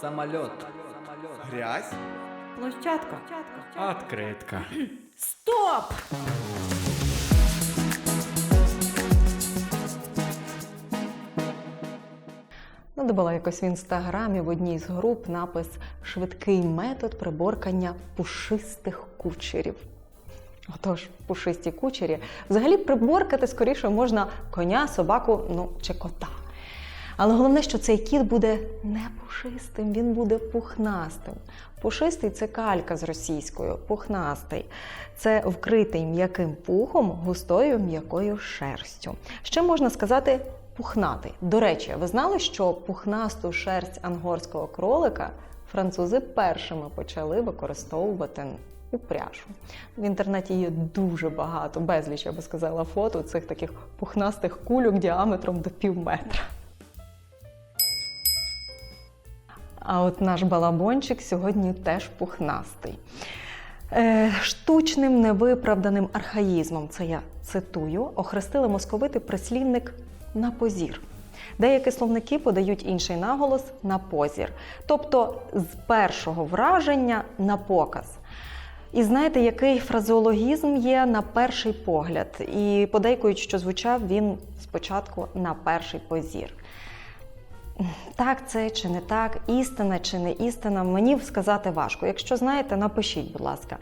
Самолет. Грязь? Площадка. Откритка. Стоп! Надибала якось в інстаграмі в одній з груп напис Швидкий метод приборкання пушистих кучерів. Отож, пушисті кучері взагалі приборкати скоріше можна коня, собаку, ну чи кота. Але головне, що цей кіт буде не пушистим, він буде пухнастим. Пушистий це калька з російською, пухнастий. Це вкритий м'яким пухом, густою м'якою шерстю. Ще можна сказати пухнатий. До речі, ви знали, що пухнасту шерсть ангорського кролика французи першими почали використовувати у пряжу. В інтернеті є дуже багато, безліч, я би сказала, фото цих таких пухнастих кульок діаметром до пів метра. А от наш балабончик сьогодні теж пухнастий. Е, штучним невиправданим архаїзмом, це я цитую, охрестили московити прислівник на позір. Деякі словники подають інший наголос на позір, тобто з першого враження на показ. І знаєте, який фразеологізм є на перший погляд, і подейкують, що звучав він спочатку на перший позір. Так, це чи не так, істина чи не істина, мені сказати важко. Якщо знаєте, напишіть, будь ласка.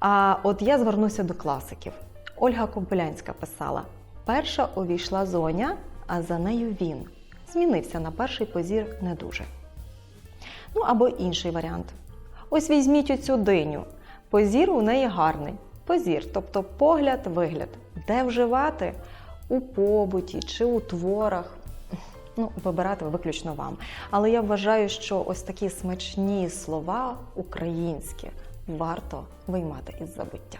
А от я звернуся до класиків. Ольга Кобилянська писала: перша увійшла зоня, а за нею він. Змінився на перший позір не дуже. Ну або інший варіант. Ось візьміть оцю диню. Позір у неї гарний. Позір, тобто погляд, вигляд. Де вживати? У побуті чи у творах. Ну, вибирати виключно вам. Але я вважаю, що ось такі смачні слова українські варто виймати із забуття.